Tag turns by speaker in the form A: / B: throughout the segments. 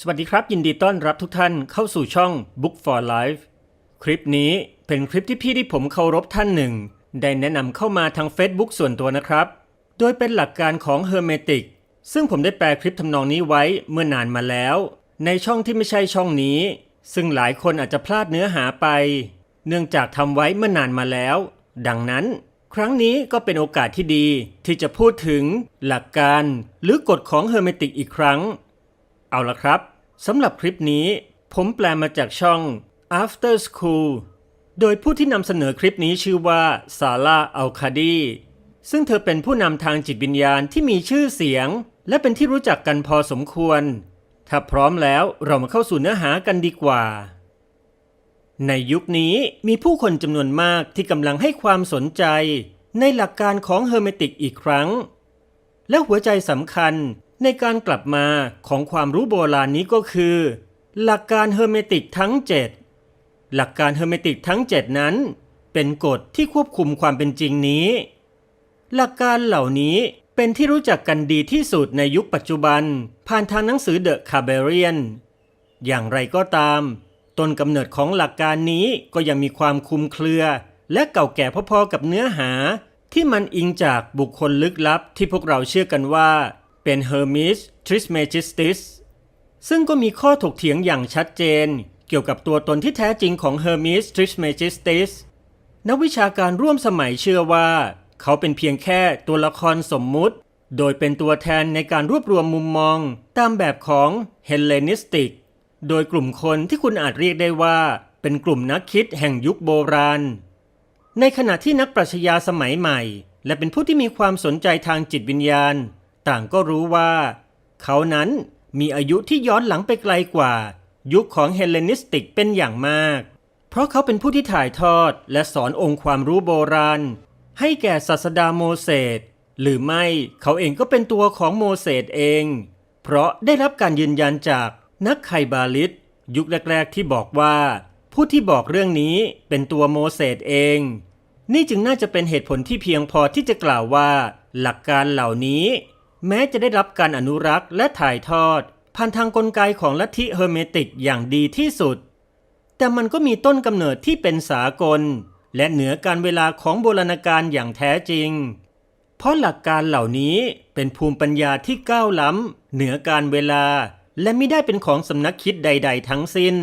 A: สวัสดีครับ ยินดีต้อนรับทุกท่านเข้าสู่ช่อง Book for Life คลิปนี้เป็นคลิปที่พี่ที่ผมเคารพท่านหนึ่ง ได้แนะนำเข้ามาทาง Facebook ส่วนตัวนะครับ โดยเป็นหลักการของ Hermetic ซึ่งผมได้แปลคลิปทำนองนี้ไว้เมื่อนานมาแล้ว ในช่องที่ไม่ใช่ช่องนี้ ซึ่งหลายคนอาจจะพลาดเนื้อหาไป เนื่องจากทำไว้เมื่อนานมาแล้ว ดังนั้น ครั้งนี้ก็เป็นโอกาสที่ดีที่จะพูดถึงหลักการหรือกฎของ Hermetic อีกครั้ง เอาละครับสำหรับคลิปนี้ ผมแปลมาจากช่อง After School โดยผู้ที่นำเสนอคลิปนี้ชื่อว่าซาร่าอัลคาดีซึ่งเธอเป็นผู้นำทางจิตวิญญาณที่มีชื่อเสียง และเป็นที่รู้จักกันพอสมควร ถ้าพร้อมแล้วเรามาเข้าสู่เนื้อหากันดีกว่า ในยุคนี้มีผู้คนจำนวนมากที่กำลังให้ความสนใจ ในหลักการของเฮอร์เมติกอีกครั้ง และหัวใจสำคัญ ในการกลับมาของความรู้โบราณนี้ก็คือ หลักการเฮอร์เมติกทั้ง 7 หลักการเฮอร์เมติกทั้ง 7 นั้น เป็นกฎที่ควบคุมความเป็นจริงนี้ หลักการเหล่านี้เป็นที่รู้จักกันดีที่สุดในยุคปัจจุบัน ผ่านทางหนังสือเดอะคาเบเรียนอย่างไรก็ตาม ต้นกำเนิดของหลักการนี้ก็ยังมีความคลุมเครือ และเก่าแก่พอๆกับเนื้อหา ที่มันอิงจากบุคคลลึกลับที่พวกเราเชื่อกันว่า เป็น Hermes Trismegistus ซึ่งก็มีข้อถกเถียงอย่างชัดเจน เกี่ยวกับตัวตนที่แท้จริงของ Hermes Trismegistus นักวิชาการร่วมสมัยเชื่อว่า เขาเป็นเพียงแค่ตัวละครสมมุติ โดยเป็นตัวแทนในการรวบรวมมุมมอง ตามแบบของ Hellenistic โดยกลุ่มคนที่คุณอาจเรียกได้ว่า เป็นกลุ่มนักคิดแห่งยุคโบราณ ในขณะที่นักปรัชญาสมัยใหม่ และเป็นผู้ที่มีความสนใจทางจิตวิญญาณ ต่างก็รู้ว่า เขานั้นมีอายุที่ย้อนหลังไปไกลกว่า ยุคของเฮเลนิสติกเป็นอย่างมาก เพราะเขาเป็นผู้ที่ถ่ายทอดและสอนองค์ความรู้โบราณ ให้แก่ศาสดาโมเสสหรือไม่เขาเองก็เป็นตัวของโมเสสเอง เพราะได้รับการยืนยันจากนักไคบาลิสยุคแรก ๆ ที่บอกว่า ผู้ที่บอกเรื่องนี้เป็นตัวโมเสสเอง นี่จึงน่าจะเป็นเหตุผลที่เพียงพอที่จะกล่าวว่า หลักการเหล่านี้ แม้จะได้รับการอนุรักษ์และถ่ายทอด ผ่านทางกลไกของลัทธิเฮอร์เมติกอย่างดีที่สุด แต่มันก็มีต้นกำเนิดที่เป็นสากล และเหนือการเวลาของโบราณกาลอย่างแท้จริง เพราะหลักการเหล่านี้เป็นภูมิปัญญาที่ก้าวล้ำเหนือการเวลา และไม่ได้เป็นของสำนักคิดใด ๆ ทั้งสิ้น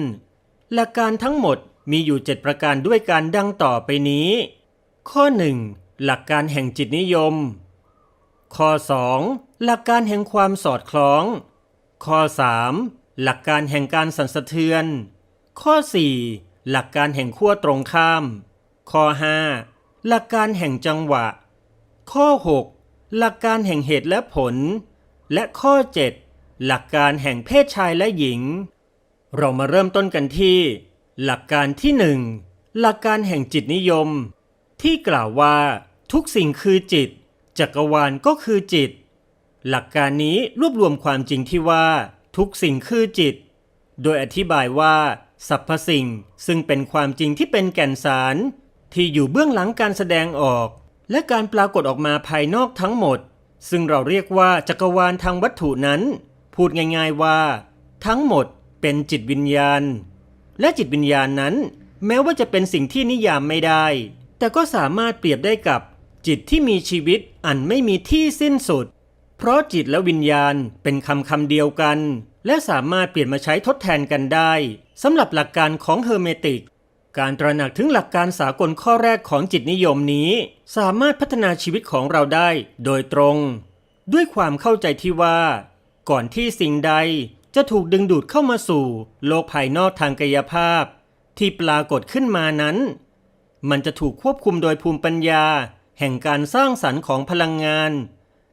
A: หลักการทั้งหมดมีอยู่7ประการด้วยการดังต่อไปนี้ ข้อ 1. หลักการแห่งจิตนิยม ข้อ 2. หลักการแห่งความสอดคล้อง ข้อ 3. หลักการแห่งการสั่นสะเทือน ข้อ 4. หลักการแห่งขั้วตรงข้าม ข้อ 5. หลักการแห่งจังหวะ ข้อ 6. หลักการแห่งเหตุและผล และข้อ 7. หลักการแห่งเพศชายและหญิง เรามาเริ่มต้นกันที่ หลักการที่หนึ่งหลักการแห่งจิตนิยม ที่กล่าวว่า ทุกสิ่งคือจิต จักรวาลก็คือจิต หลักการนี้รวบรวมความจริงที่ว่า ทุกสิ่งคือจิต โดยอธิบายว่าสรรพสิ่งซึ่งเป็นความจริงที่เป็นแก่นสาร ที่อยู่เบื้องหลังการแสดงออก และการปรากฏออกมาภายนอกทั้งหมด ซึ่งเราเรียกว่าจักรวาลทางวัตถุนั้น พูดง่ายๆว่า ทั้งหมดเป็นจิตวิญญาณ และจิตวิญญาณนั้น แม้ว่าจะเป็นสิ่งที่นิยามไม่ได้ แต่ก็สามารถเปรียบได้กับจิตที่มีชีวิตอันไม่มีที่สิ้นสุด ราะจิตและวิญญาณเป็นคำคำเดียวกัน และสามารถเปลี่ยนมาใช้ทดแทนกันได้สำหรับหลักการของเฮอร์เมติก การตระหนักถึงหลักการสากลข้อแรกของจิตนิยมนี้ สามารถพัฒนาชีวิตของเราได้โดยตรง ด้วยความเข้าใจที่ว่า ก่อนที่สิ่งใดจะถูกดึงดูดเข้ามาสู่ โลกภายนอกทางกายภาพ ที่ปรากฏขึ้นมานั้น มันจะถูกควบคุมโดยภูมิปัญญา แห่งการสร้างสรรค์ของพลังงาน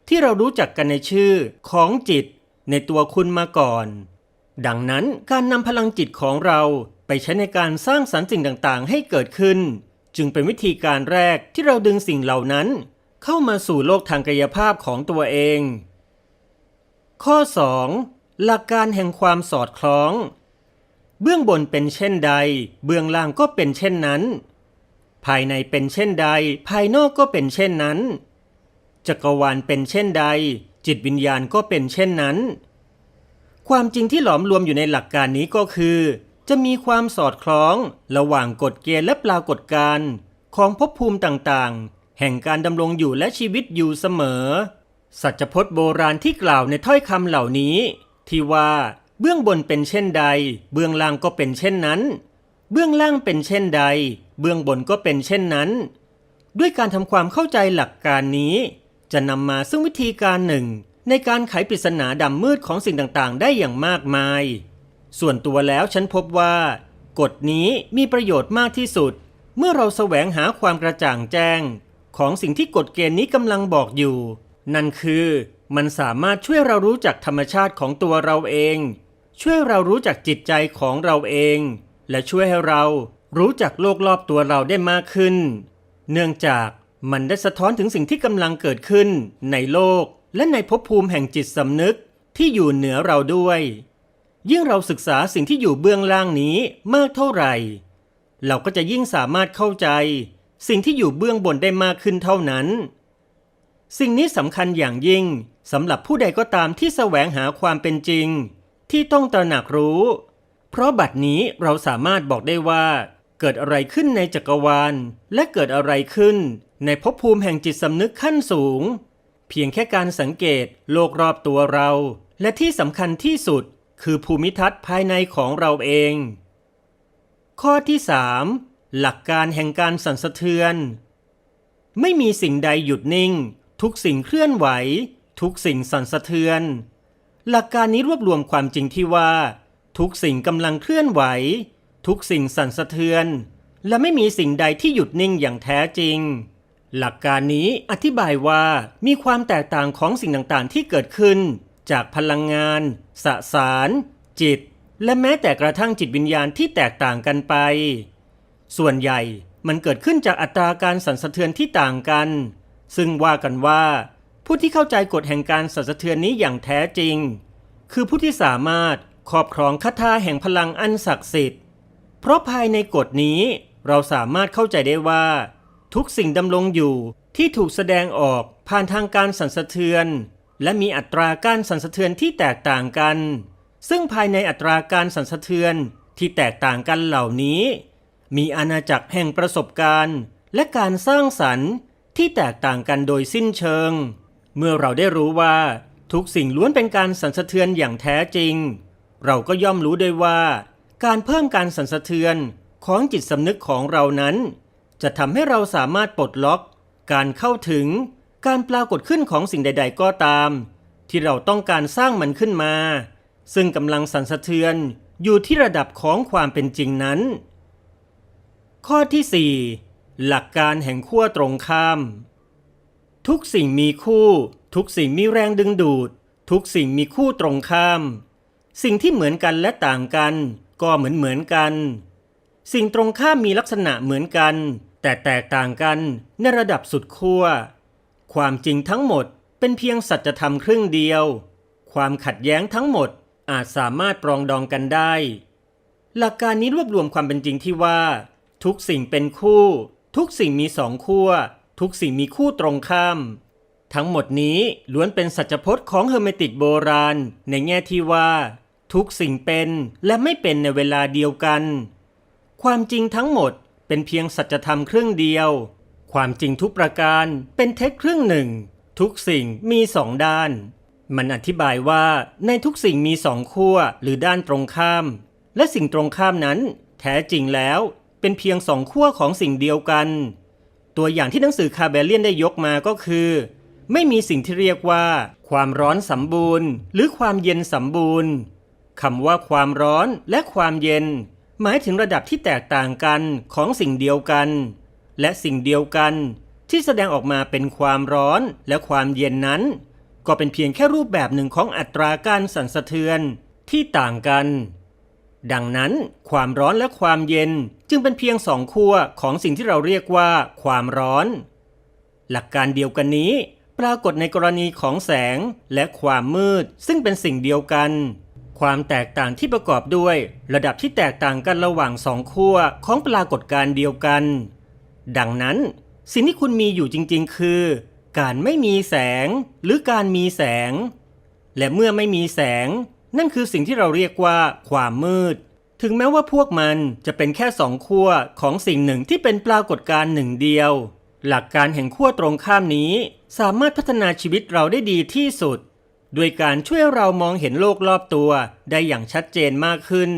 A: ที่เรารู้จักกันในชื่อของจิตในตัวคุณมาก่อน ดังนั้นการนำพลังจิตของเราไปใช้ในการสร้างสรรค์สิ่งต่างๆ ให้เกิดขึ้น จึงเป็นวิธีการแรกที่เราดึงสิ่งเหล่านั้น เข้ามาสู่โลกทางกายภาพของตัวเอง ข้อ 2. หลักการแห่งความสอดคล้อง เบื้องบนเป็นเช่นใด เบื้องล่างก็เป็นเช่นนั้น ภายในเป็นเช่นใด ภายนอกก็เป็นเช่นนั้น จักรวาลเป็นเช่นใด จิตวิญญาณก็เป็นเช่นนั้น ความจริงที่หลอมรวมอยู่ในหลักการนี้ก็คือ จะมีความสอดคล้องระหว่างกฎเกณฑ์และปรากฏการณ์ของภพภูมิต่างๆ แห่งการดำรงอยู่และชีวิตอยู่เสมอ สัจพจน์โบราณที่กล่าวในถ้อยคำเหล่านี้ ที่ว่าเบื้องบนเป็นเช่นใด เบื้องล่างก็เป็นเช่นนั้น เบื้องล่างเป็นเช่นใด เบื้องบนก็เป็นเช่นนั้น ด้วยการทำความเข้าใจหลักการนี้ จะนำมาซึ่งวิธีการหนึ่ง ในการไขปริศนาดำมืดของสิ่งต่างๆ ได้อย่างมากมาย ส่วนตัวแล้วฉันพบว่า กฎนี้มีประโยชน์มากที่สุด เมื่อเราแสวงหาความกระจ่างแจ้ง ของสิ่งที่กฎเกณฑ์นี้กำลังบอกอยู่ นั่นคือมันสามารถช่วยเรารู้จักธรรมชาติของตัวเราเอง ช่วยเรารู้จักจิตใจของเราเอง และช่วยให้เรารู้จักโลกรอบตัวเราได้มากขึ้น เนื่องจาก มันได้สะท้อนถึงสิ่งที่กำลังเกิดขึ้นในโลก และในภพภูมิแห่งจิตสำนึกที่อยู่เหนือเราด้วย ยิ่งเราศึกษาสิ่งที่อยู่เบื้องล่างนี้มากเท่าไหร่ เราก็จะยิ่งสามารถเข้าใจ สิ่งที่อยู่เบื้องบนได้มากขึ้นเท่านั้น สิ่งนี้สำคัญอย่างยิ่งสำหรับผู้ใดก็ตามที่แสวงหาความเป็นจริง ที่ต้องตระหนักรู้ เพราะบัดนี้เราสามารถบอกได้ว่า เกิดอะไรขึ้นในจักรวาล และเกิดอะไรขึ้น ในภพภูมิแห่งจิตสำนึกขั้นสูง เพียงแค่การสังเกตโลกรอบตัวเรา และที่สำคัญที่สุดคือภูมิทัศน์ภายในของเราเอง ข้อที่ 3 หลักการแห่งการสั่นสะเทือน ไม่มีสิ่งใดหยุดนิ่ง ทุกสิ่งเคลื่อนไหว ทุกสิ่งสั่นสะเทือน หลักการนี้รวบรวมความจริงที่ว่า ทุกสิ่งกำลังเคลื่อนไหว ทุกสิ่งสั่นสะเทือน และไม่มีสิ่งใดที่หยุดนิ่งอย่างแท้จริง หลักการนี้อธิบายว่ามีความแตกต่างของสิ่งต่างๆ ที่เกิดขึ้น จากพลังงาน สสาร จิต และแม้แต่กระทั่งจิตวิญญาณที่แตกต่างกันไป ส่วนใหญ่มันเกิดขึ้นจากอัตราการสั่นสะเทือนที่ต่างกัน ซึ่งว่ากันว่า ผู้ที่เข้าใจกฎแห่งการสั่นสะเทือนนี้อย่างแท้จริง คือผู้ที่สามารถครอบครองคาถาแห่งพลังอันศักดิ์สิทธิ์ เพราะภายในกฎนี้เราสามารถเข้าใจได้ว่า ทุกสิ่งดำรงอยู่ที่ถูกแสดงออกผ่านทางการสั่นสะเทือน และมีอัตราการสั่นสะเทือนที่แตกต่างกัน ซึ่งภายในอัตราการสั่นสะเทือนที่แตกต่างกันเหล่านี้ มีอาณาจักรแห่งประสบการณ์ และการสร้างสรรค์ที่แตกต่างกันโดยสิ้นเชิง เมื่อเราได้รู้ว่าทุกสิ่งล้วนเป็นการสั่นสะเทือนอย่างแท้จริง เราก็ย่อมรู้ได้ว่า การเพิ่มการสั่นสะเทือนของจิตสำนึกของเรานั้น จะทำให้เราสามารถปลดล็อก การเข้าถึงการปรากฏขึ้นของสิ่งใด ๆ ก็ตาม ที่เราต้องการสร้างมันขึ้นมา ซึ่งกำลังสั่นสะเทือนอยู่ที่ระดับของความเป็นจริงนั้น ข้อที่ 4 หลักการแห่งขั้วตรงข้าม ทุกสิ่งมีคู่ ทุกสิ่งมีแรงดึงดูด ทุกสิ่งมีคู่ตรงข้าม สิ่งที่เหมือนกันและต่างกัน ก็เหมือนเหมือนกัน สิ่งตรงข้ามมีลักษณะเหมือนกัน แต่แตกต่างกันในระดับสุดขั้ว ความจริงทั้งหมดเป็นเพียงสัจธรรมครึ่งเดียว ความขัดแย้งทั้งหมดอาจสามารถปรองดองกันได้ หลักการนี้รวบรวมความเป็นจริงที่ว่า ทุกสิ่งเป็นคู่ ทุกสิ่งมีสองขั้ว ทุกสิ่งมีคู่ตรงข้าม ทั้งหมดนี้ล้วนเป็นสัจพจน์ของเฮอร์เมติกโบราณ ในแง่ที่ว่า ทุกสิ่งเป็นและไม่เป็นในเวลาเดียวกัน ความจริงทั้งหมด เป็นเพียงสัจธรรมครึ่งเดียว ความจริงทุกประการเป็นเท็จครึ่งหนึ่ง ทุกสิ่งมีสองด้าน มันอธิบายว่าในทุกสิ่งมีสองขั้วหรือด้านตรงข้าม และสิ่งตรงข้ามนั้น แท้จริงแล้วเป็นเพียงสองขั้วของสิ่งเดียวกัน ตัวอย่างที่หนังสือคาเบเลียนได้ยกมาก็คือ ไม่มีสิ่งที่เรียกว่า ความร้อนสมบูรณ์ หรือความเย็นสมบูรณ์คำว่าความร้อนและความเย็น หมายถึงระดับที่แตกต่างกันของสิ่งเดียวกัน และสิ่งเดียวกันที่แสดงออกมาเป็นความร้อนและความเย็นนั้น ก็เป็นเพียงแค่รูปแบบหนึ่งของอัตราการสั่นสะเทือนที่ต่างกัน ดังนั้นความร้อนและความเย็นจึงเป็นเพียงสองขั้วของสิ่งที่เราเรียกว่าความร้อน หลักการเดียวกันนี้ปรากฏในกรณีของแสงและความมืดซึ่งเป็นสิ่งเดียวกัน ความแตกต่างที่ประกอบด้วย ระดับที่แตกต่างกันระหว่างสองขั้วของปรากฏการณ์เดียวกัน ดังนั้น สิ่งที่คุณมีอยู่จริง ๆ คือ การไม่มีแสงหรือการมีแสง และเมื่อไม่มีแสง นั่นคือสิ่งที่เราเรียกว่า ความมืด ถึงแม้ว่าพวกมันจะเป็นแค่สองขั้วของสิ่งหนึ่งที่เป็นปรากฏการณ์หนึ่งเดียว หลักการแห่งขั้วตรงข้ามนี้ สามารถพัฒนาชีวิตเราได้ดีที่สุด ด้วยการช่วยเรามองเห็นโลกรอบตัวได้อย่างชัดเจนมากขึ้น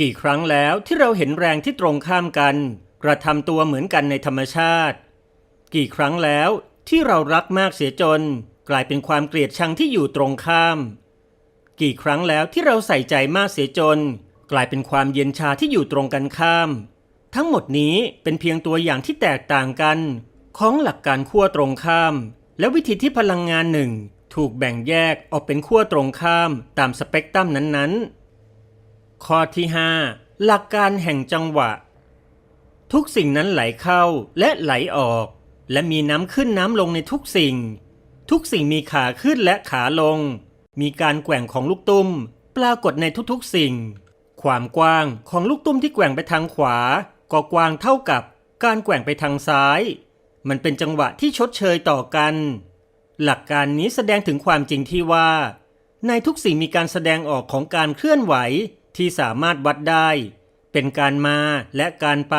A: กี่ครั้งแล้วที่เราเห็นแรงที่ตรงข้ามกัน กระทำตัวเหมือนกันในธรรมชาติ กี่ครั้งแล้วที่เรารักมากเสียจน กลายเป็นความเกลียดชังที่อยู่ตรงข้าม กี่ครั้งแล้วที่เราใส่ใจมากเสียจน กลายเป็นความเย็นชาที่อยู่ตรงกันข้าม ทั้งหมดนี้เป็นเพียงตัวอย่างที่แตกต่างกัน ของหลักการขั้วตรงข้าม และวิธีที่พลังงานหนึ่ง ถูกแบ่งแยกออกเป็นขั้วตรงข้ามตามสเปกตรัมนั้นๆ ข้อที่ 5 หลักการแห่งจังหวะ ทุกสิ่งนั้นไหลเข้าและไหลออก และมีน้ำขึ้นน้ำลงในทุกสิ่ง ทุกสิ่งมีขาขึ้นและขาลง มีการแกว่งของลูกตุ้ม ปรากฏในทุกๆสิ่ง ความกว้างของลูกตุ้มที่แกว่งไปทางขวา ก็กว้างเท่ากับการแกว่งไปทางซ้าย มันเป็นจังหวะที่ชดเชยต่อกัน หลักการนี้แสดงถึงความจริงที่ว่า ในทุกสิ่งมีการแสดงออกของการเคลื่อนไหวที่สามารถวัดได้ เป็นการมาและการไป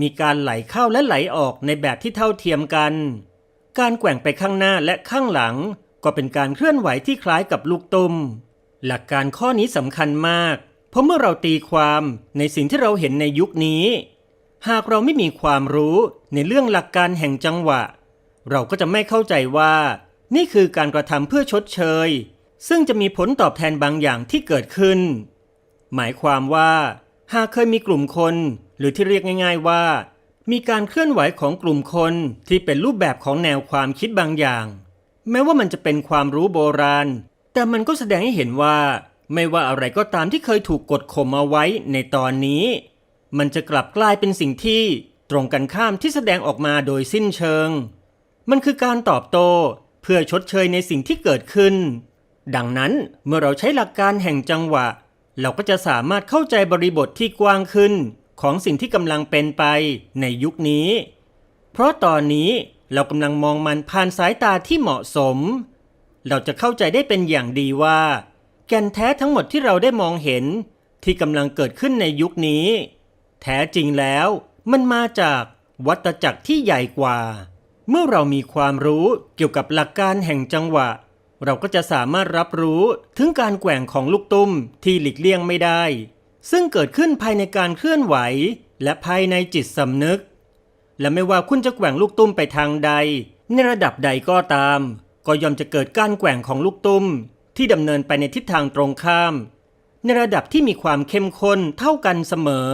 A: มีการไหลเข้าและไหลออกในแบบที่เท่าเทียมกัน การแกว่งไปข้างหน้าและข้างหลัง ก็เป็นการเคลื่อนไหวที่คล้ายกับลูกตุ้มหลักการข้อนี้สำคัญมาก เพราะเมื่อเราตีความในสิ่งที่เราเห็นในยุคนี้ หากเราไม่มีความรู้ในเรื่องหลักการแห่งจังหวะ เราก็จะไม่เข้าใจว่า นี่คือการกระทำเพื่อชดเชย ซึ่งจะมีผลตอบแทนบางอย่างที่เกิดขึ้น หมายความว่า หากเคยมีกลุ่มคน หรือที่เรียกง่าย ๆว่า มีการเคลื่อนไหวของกลุ่มคนที่เป็นรูปแบบของแนวความคิดบางอย่าง แม้ว่ามันจะเป็นความรู้โบราณ แต่มันก็แสดงให้เห็นว่า ไม่ว่าอะไรก็ตามที่เคยถูกกดข่มเอาไว้ในตอนนี้ มันจะกลับกลายเป็นสิ่งที่ตรงกันข้ามที่แสดงออกมาโดยสิ้นเชิง มันคือการตอบโต้เพื่อชดเชยในสิ่งที่เกิดขึ้น ดังนั้นเมื่อเราใช้หลักการแห่งจังหวะ เราก็จะสามารถเข้าใจบริบทที่กว้างขึ้น ของสิ่งที่กำลังเป็นไปในยุคนี้ เพราะตอนนี้เรากำลังมองมันผ่านสายตาที่เหมาะสม เราจะเข้าใจได้เป็นอย่างดีว่า แก่นแท้ทั้งหมดที่เราได้มองเห็น ที่กำลังเกิดขึ้นในยุคนี้ แท้จริงแล้ว มันมาจากวัตจักรที่ใหญ่กว่า เมื่อเรามีความรู้เกี่ยวกับหลักการแห่งจังหวะ เราก็จะสามารถรับรู้ถึงการแกว่งของลูกตุ้มที่หลีกเลี่ยงไม่ได้ ซึ่งเกิดขึ้นภายในการเคลื่อนไหว และภายในจิตสำนึก และไม่ว่าคุณจะแกว่งลูกตุ้มไปทางใด ในระดับใดก็ตาม ก็ย่อมจะเกิดการแกว่งของลูกตุ้มที่ดำเนินไปในทิศทางตรงข้าม ในระดับที่มีความเข้มข้นเท่ากันเสมอ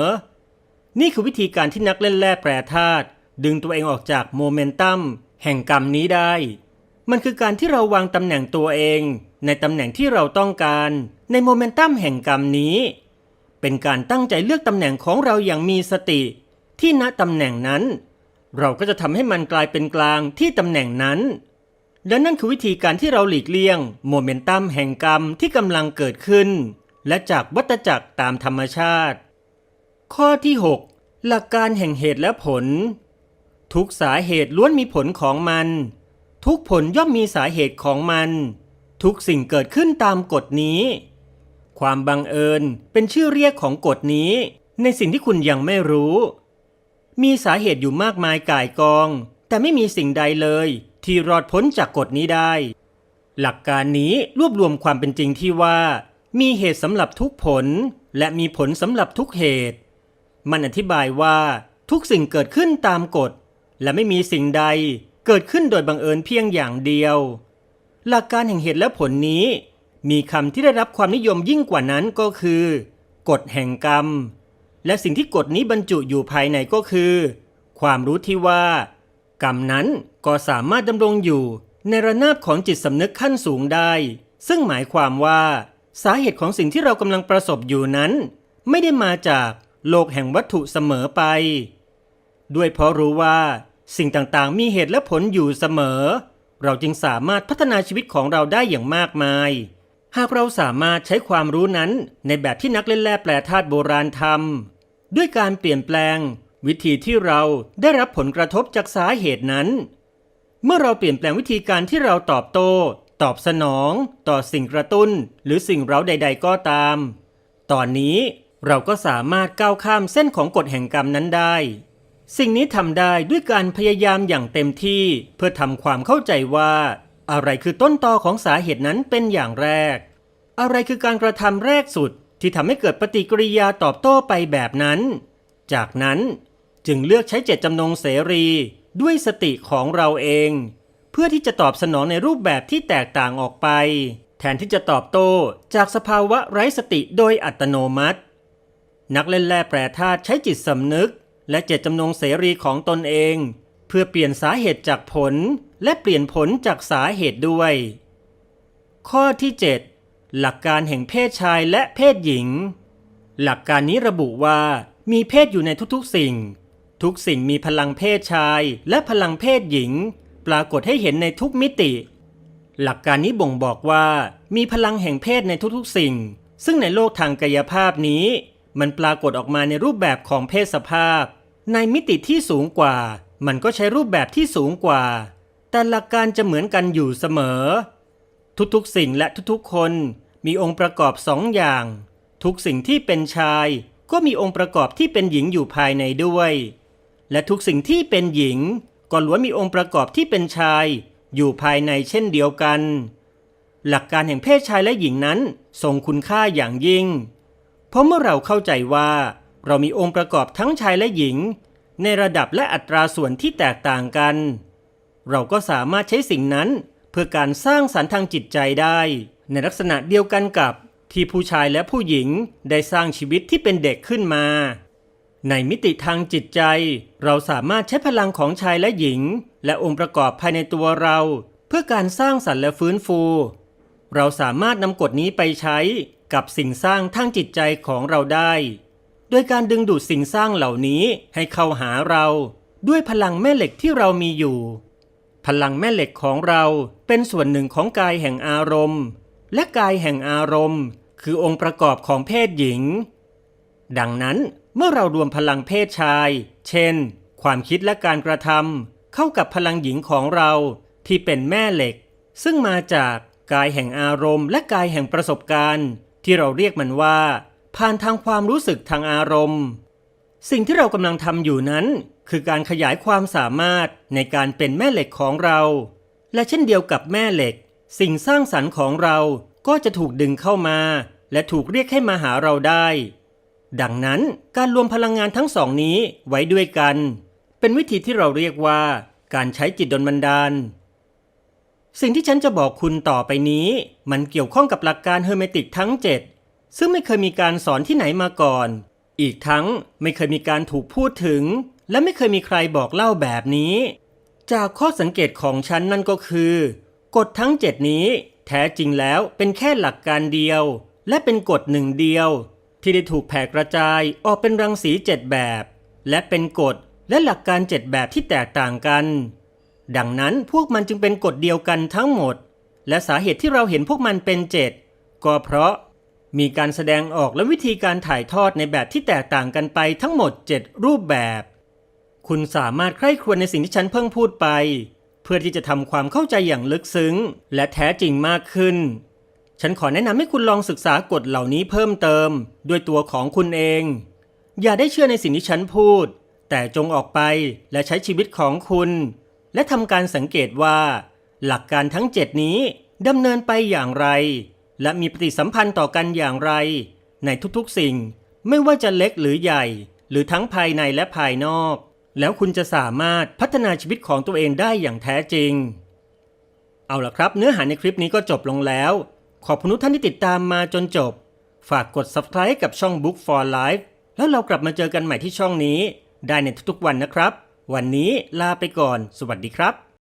A: นี่คือวิธีการที่นักเล่นแร่แปรธาตุ ดึงตัวเองออกจากโมเมนตัมแห่งกรรมนี้ได้ มันคือการที่เราวางตำแหน่งตัวเอง ในตำแหน่งที่เราต้องการในโมเมนตัมแห่งกรรมนี้ เป็นการตั้งใจเลือกตำแหน่งของเราอย่างมีสติ ที่ณตำแหน่งนั้น เราก็จะทำให้มันกลายเป็นกลางที่ตำแหน่งนั้น และนั่นคือวิธีการที่เราหลีกเลี่ยงโมเมนตัมแห่งกรรมที่กำลังเกิดขึ้น และจากวัฏจักรตามธรรมชาติ ข้อที่ 6 หลักการแห่งเหตุและผล ทุกสาเหตุล้วนมีผลของมัน ทุกผลย่อมมีสาเหตุของมัน ทุกสิ่งเกิดขึ้นตามกฎนี้ ความบังเอิญเป็นชื่อเรียกของกฎนี้ ในสิ่งที่คุณยังไม่รู้ มีสาเหตุอยู่มากมายก่ายกอง แต่ไม่มีสิ่งใดเลย ที่รอดพ้นจากกฎนี้ได้ หลักการนี้รวบรวมความเป็นจริงที่ว่า มีเหตุสำหรับทุกผล และมีผลสำหรับทุกเหตุ มันอธิบายว่าทุกสิ่งเกิดขึ้นตามกฎ และไม่มีสิ่งใดเกิดขึ้นโดยบังเอิญเพียงอย่างเดียว หลักการแห่งเหตุและผลนี้ มีคำที่ได้รับความนิยมยิ่งกว่านั้นก็คือกฎแห่งกรรม และสิ่งที่กฎนี้บรรจุอยู่ภายในก็คือ ความรู้ที่ว่า กรรมนั้นก็สามารถดำรงอยู่ในระนาบของจิตสำนึกขั้นสูงได้ ซึ่งหมายความว่า สาเหตุของสิ่งที่เรากำลังประสบอยู่นั้น ไม่ได้มาจากโลกแห่งวัตถุเสมอไป ด้วยเพราะรู้ว่าสิ่งต่างๆ มีเหตุและผลอยู่เสมอ เราจึงสามารถพัฒนาชีวิตของเราได้อย่างมากมาย หากเราสามารถใช้ความรู้นั้นในแบบที่นักเล่นแร่แปรธาตุโบราณทำด้วยการเปลี่ยนแปลง วิธีที่เราได้รับผลกระทบจากสาเหตุนั้น เมื่อเราเปลี่ยนแปลงวิธีการที่เราตอบโต้ ตอบสนอง ต่อสิ่งกระตุ้น หรือสิ่งเร้าใด ๆ ก็ตาม ตอนนี้เราก็สามารถก้าวข้ามเส้นของกฎแห่งกรรมนั้นได้ สิ่งนี้ทำได้ด้วยการพยายามอย่างเต็มที่ เพื่อทำความเข้าใจว่า อะไรคือต้นตอของสาเหตุนั้นเป็นอย่างแรก อะไรคือการกระทำแรกสุดที่ทำให้เกิดปฏิกิริยาตอบโต้ไปแบบนั้น จากนั้นจึงเลือกใช้เจตจำนงเสรีด้วยสติของเราเอง เพื่อที่จะตอบสนองในรูปแบบที่แตกต่างออกไป แทนที่จะตอบโต้จากสภาวะไร้สติโดยอัตโนมัติ นักเล่นแร่แปรธาตุใช้จิตสำนึก และเจตจำนงเสรีของตนเอง เพื่อเปลี่ยนสาเหตุจากผลและเปลี่ยนผลจากสาเหตุด้วย ข้อที่ 7 หลักการแห่งเพศชายและเพศหญิง หลักการนี้ระบุว่ามีเพศอยู่ในทุกๆสิ่ง ทุกสิ่งมีพลังเพศชายและพลังเพศหญิง ปรากฏให้เห็นในทุกมิติ หลักการนี้บ่งบอกว่ามีพลังแห่งเพศในทุกๆสิ่ง ซึ่งในโลกทางกายภาพนี้ มันปรากฏออกมาในรูปแบบของเพศสภาพ ในมิติที่สูงกว่า มันก็ใช้รูปแบบที่สูงกว่า แต่หลักการจะเหมือนกันอยู่เสมอ ทุกๆสิ่งและทุกๆคนมีองค์ประกอบสองอย่าง ทุกสิ่งที่เป็นชาย ก็มีองค์ประกอบที่เป็นหญิงอยู่ภายในด้วย และทุกสิ่งที่เป็นหญิง ก็ล้วนมีองค์ประกอบที่เป็นชาย อยู่ภายในเช่นเดียวกัน หลักการแห่งเพศชายและหญิงนั้นทรงคุณค่าอย่างยิ่ง เพราะเมื่อเราเข้าใจว่า เรามีองค์ประกอบทั้งชายและหญิง ในระดับและอัตราส่วนที่แตกต่างกัน เราก็สามารถใช้สิ่งนั้น เพื่อการสร้างสรรค์ทางจิตใจได้ ในลักษณะเดียวกันกับที่ผู้ชายและผู้หญิงได้สร้างชีวิตที่เป็นเด็กขึ้นมา ในมิติทางจิตใจ เราสามารถใช้พลังของชายและหญิง และองค์ประกอบภายในตัวเรา เพื่อการสร้างสรรค์และฟื้นฟู เราสามารถนำกฎนี้ไปใช้กับสิ่งสร้างทางจิตใจของเราได้ โดยการดึงดูดสิ่งสร้างเหล่านี้ให้เข้าหาเรา ด้วยพลังแม่เหล็กที่เรามีอยู่ พลังแม่เหล็กของเราเป็นส่วนหนึ่งของกายแห่งอารมณ์ และกายแห่งอารมณ์ คือองค์ประกอบของเพศหญิง ดังนั้นเมื่อเรารวมพลังเพศชาย เช่น ความคิดและการกระทำเข้ากับพลังหญิงของเราที่เป็นแม่เหล็ก ซึ่งมาจากกายแห่งอารมณ์ และกายแห่งประสบการณ์ ที่เราเรียกมันว่า ผ่านทางความรู้สึกทางอารมณ์ สิ่งที่เรากำลังทำอยู่นั้น คือการขยายความสามารถในการเป็นแม่เหล็กของเรา และเช่นเดียวกับแม่เหล็ก สิ่งสร้างสรรค์ของเราก็จะถูกดึงเข้ามา และถูกเรียกให้มาหาเราได้ ดังนั้นการรวมพลังงานทั้งสองนี้ไว้ด้วยกัน เป็นวิธีที่เราเรียกว่า การใช้จิตดลบันดาล สิ่งที่ฉันจะบอกคุณต่อไปนี้ มันเกี่ยวข้องกับหลักการเฮอร์เมติกทั้ง 7 ซึ่งไม่เคยมีการสอนที่ไหนมาก่อน อีกทั้งไม่เคยมีการถูกพูดถึง และไม่เคยมีใครบอกเล่าแบบนี้ จากข้อสังเกตของฉันนั่นก็คือกฎทั้ง7นี้แท้จริงแล้วเป็นแค่หลักการเดียว และเป็นกฎหนึ่งเดียว ที่ได้ถูกแผ่กระจายออกเป็นรังสี7แบบ และเป็นกฎและหลักการ7แบบที่แตกต่างกัน ดังนั้นพวกมันจึงเป็นกฎเดียวกันทั้งหมด และสาเหตุที่เราเห็นพวกมันเป็นเจ็ดก็เพราะ มีการแสดงออกและวิธีการถ่ายทอดในแบบที่แตกต่างกันไปทั้งหมด 7 รูปแบบ คุณสามารถใคร่ครวญในสิ่งที่ฉันเพิ่งพูดไป เพื่อที่จะทำความเข้าใจอย่างลึกซึ้ง และแท้จริงมากขึ้น ฉันขอแนะนำให้คุณลองศึกษากฎเหล่านี้เพิ่มเติม ด้วยตัวของคุณเอง อย่าได้เชื่อในสิ่งที่ฉันพูด แต่จงออกไปและใช้ชีวิตของคุณ และทำการสังเกตว่า หลักการทั้ง 7 นี้ดำเนินไปอย่างไร และมีปฏิสัมพันธ์ต่อกันอย่างไร ในทุกๆสิ่ง ไม่ว่าจะเล็กหรือใหญ่ หรือทั้งภายในและภายนอก แล้วคุณจะสามารถพัฒนาชีวิตของตัวเองได้อย่างแท้จริง เอาละครับ เนื้อหาในคลิปนี้ก็จบลงแล้ว ขอบคุณทุกท่านที่ติดตามมาจนจบ ฝากกด subscribe กับช่อง Book for Life แล้วเรากลับมาเจอกันใหม่ที่ช่องนี้ ได้ในทุกๆวันนะครับ วันนี้ลาไปก่อน สวัสดีครับ